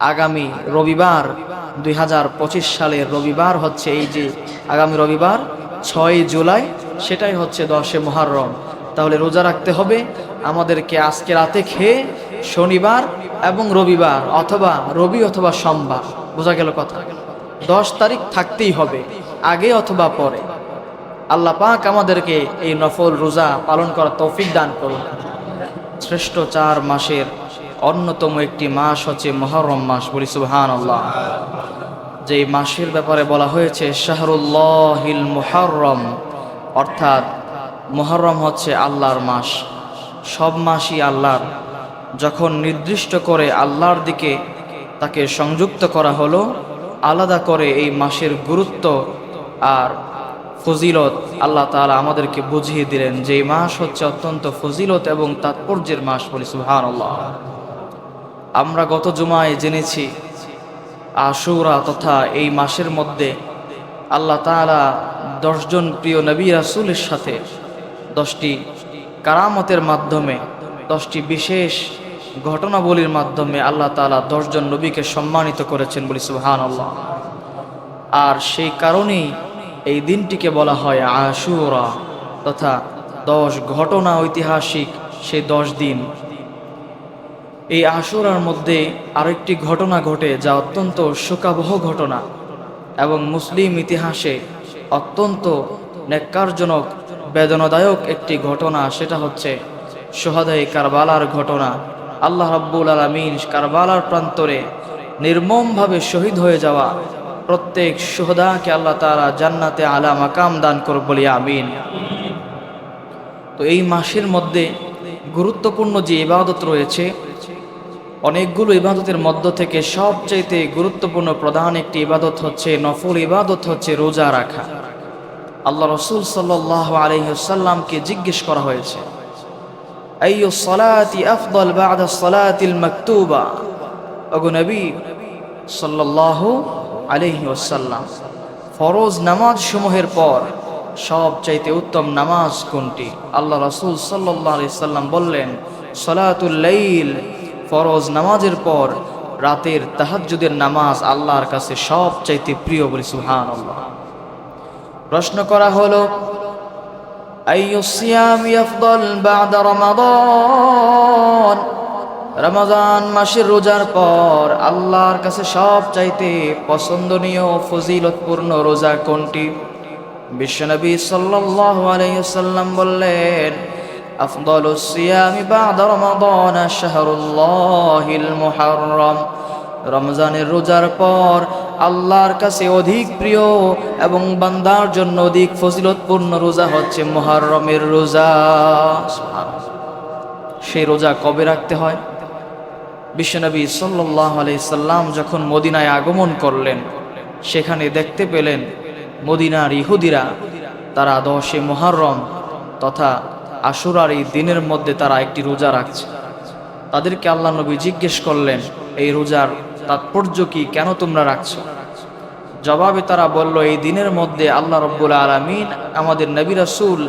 আগামী রবিবার, দুই হাজার পঁচিশ সালের রবিবার হচ্ছে এই যে আগামী রবিবার, ছয় জুলাই, সেটাই হচ্ছে দশে মহারম তাহলে রোজা রাখতে হবে, আমাদেরকে আজকে রাতে খেয়ে শনিবার এবং রবিবার, অথবা রবি অথবা সোমবার, বোঝা গেল কথা? দশ তারিখ থাকতেই হবে, আগে অথবা পরে। আল্লাহ পাক আমাদেরকে এই নফল রোজা পালন করার তৌফিক দান করুন। শ্রেষ্ঠ চার মাসের অন্যতম একটি মাস হচ্ছে মহরম মাস বলি সুবহান আল্লাহ যে মাসের ব্যাপারে বলা হয়েছে শাহরুল্লাহিল মুহরম অর্থাৎ মুহররম হচ্ছে আল্লাহর মাস। সব মাসই আল্লাহর। যখন নির্দিষ্ট করে আল্লাহর দিকে তাকে সংযুক্ত করা হলো, আলাদা করে এই মাসের গুরুত্ব আর ফজিলত আল্লাহ তাআলা আমাদেরকে বুঝিয়ে দিলেন যে মাস হচ্ছে অত্যন্ত ফজিলত এবং তাৎপর্যের মাস বলি সুহান আল্লাহ আমরা গত জুমায় জেনেছি, আশুরা তথা এই মাসের মধ্যে আল্লাহ তাআলা দশজন প্রিয় নবী রাসুলের সাথে দশটি কারামতের মাধ্যমে, দশটি বিশেষ ঘটনাবলীর মাধ্যমে আল্লাহ তাআলা দশজন নবীকে সম্মানিত করেছেন বলি সুহান আল্লাহ আর সেই কারণেই এই দিনটিকে বলা হয় আশুরা তথা দশ ঘটনা ঐতিহাসিক সেই দশ দিন। এই আশুরার মধ্যে আরেকটি ঘটনা ঘটে যা অত্যন্ত শোকাবহ ঘটনা এবং মুসলিম ইতিহাসে অত্যন্ত ন্যাক্কারজনক, বেদনাদায়ক একটি ঘটনা, সেটা হচ্ছে সোহাদাই কারবালার ঘটনা। আল্লাহ রাব্বুল আলমিন কারবালার প্রান্তরে নির্মমভাবে শহীদ হয়ে যাওয়া প্রত্যেক সোহদাকে আল্লাহ তারা জান্নাতে আলা মাকাম দান করব বলি আমিন। তো এই মাসের মধ্যে গুরুত্বপূর্ণ যে ইবাদত রয়েছে অনেকগুলো ইবাদতের মধ্য থেকে সবচাইতে গুরুত্বপূর্ণ প্রধান একটি ইবাদত হচ্ছে নফল ইবাদত হচ্ছে রোজা রাখা। আল্লাহ রসুল সাল্লাহ আলহ্লামকে জিজ্ঞেস করা হয়েছে ওসাল্লাম ফরজ নামাজ সমূহের পর সব চাইতে উত্তম নামাজ কোনটি? আল্লাহ রসুল সাল্লাহ সাল্লাম বললেন সলাতুল্লাইল ফরজ নামাজের পর রাতের তাহাজ্জুদের নামাজ আল্লাহর কাছে সব চাইতে প্রিয় বলি সুহান আল্লাহ প্রশ্ন করা হলো রমাজান মাসের রোজার পর আল্লাহর কাছে সব চাইতে পছন্দনীয় ফজিলতপূর্ণ রোজা কোনটি? বিশ্বনবী সাল্লাল্লাহু আলাইহি সাল্লাম বললেন أفضل الصيام بعد رمضان شهر الله المحرم রমজানের রোজার পর আল্লাহর কাছে অধিক প্রিয় এবং বান্দার জন্য অধিক ফজিলতপূর্ণ রোজা হচ্ছে মহারমের রোজা সেই রোজা কবে রাখতে হয় বিশ্বনবী সাল্লাহ আলাইসাল্লাম যখন মদিনায় আগমন করলেন সেখানে দেখতে পেলেন মদিনার ইহুদিরা তারা দশে মহারম তথা আশুরার এই দিনের মধ্যে তারা একটি রোজা রাখছে। তাদেরকে আল্লাহ নবী জিজ্ঞেস করলেন, এই রোজার তাৎপর্য কি? কেন তোমরা রাখছ? জবাবে তারা বলল, এই দিনের মধ্যে আল্লাহ রব্বুল আলমিন আমাদের নবী রাসুল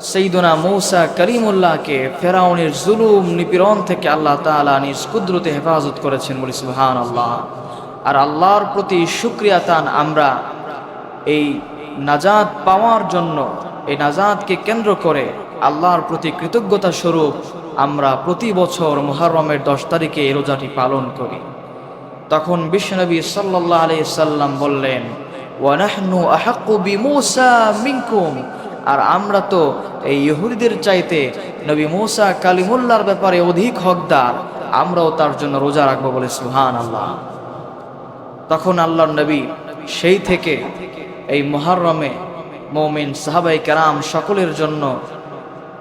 সৈদনা মৌসা করিমুল্লাহকে ফেরাউনের জুলুম নিপীড়ন থেকে আল্লাহ তালা নিজ কুদরতে হেফাজত করেছেন বলি সুহান আল্লাহ আর আল্লাহর প্রতি সুক্রিয়া তান আমরা এই নাজাদ পাওয়ার জন্য এই নাজাদকে কেন্দ্র করে আল্লাহর প্রতি কৃতজ্ঞতা স্বরূপ আমরা প্রতি বছর মুহররমের দশ তারিখে এই রোজাটি পালন করি। তখন বিশ্বনবী সাল্লাহ আলি সাল্লাম বললেন, ওয়ানাহনু আহাক্কু বিমূসা মিনকুম। আর আমরা তো এই ইহুদিদের চাইতে নবী মূসা কালিমুল্লার ব্যাপারে অধিক হকদার, আমরাও তার জন্য রোজা রাখব বলে সুহান আল্লাহ তখন আল্লাহর নবী সেই থেকে এই মহারমে মৌমিন সাহাবাই কেরাম সকলের জন্য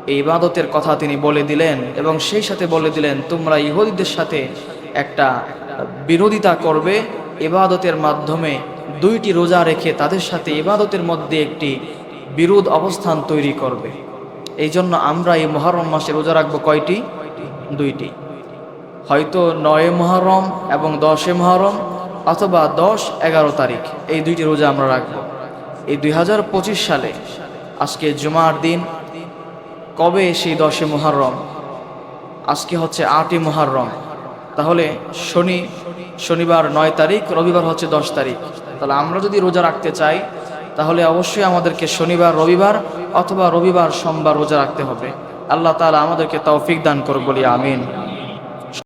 এই ইবাদতের কথা তিনি বলে দিলেন এবং সেই সাথে বলে দিলেন, তোমরা ইহুদিদের সাথে একটা বিরোধিতা করবে। ইবাদতের মাধ্যমে দুইটি রোজা রেখে তাদের সাথে ইবাদতের মধ্যে একটি বিরোধ অবস্থান তৈরি করবে। এই জন্য আমরা এই মহরম মাসে রোজা রাখব কয়টি? দুইটি। হয়তো নয় মহরম এবং দশে মহরম অথবা দশ এগারো তারিখ এই দুইটি রোজা আমরা রাখব। এই দু হাজার পঁচিশ সালে, আজকে জুমার দিন, কবে সেই দশে মহরম আজকে হচ্ছে আটই মহরম তাহলে শনি, শনিবার নয় তারিখ, রবিবার হচ্ছে দশ তারিখ। তাহলে আমরা যদি রোজা রাখতে চাই, তাহলে অবশ্যই আমাদেরকে শনিবার, রবিবার অথবা রবিবার, সোমবার রোজা রাখতে হবে। আল্লাহ তালা আমাদেরকে তৌফিক দান করুক, বলি আমিন।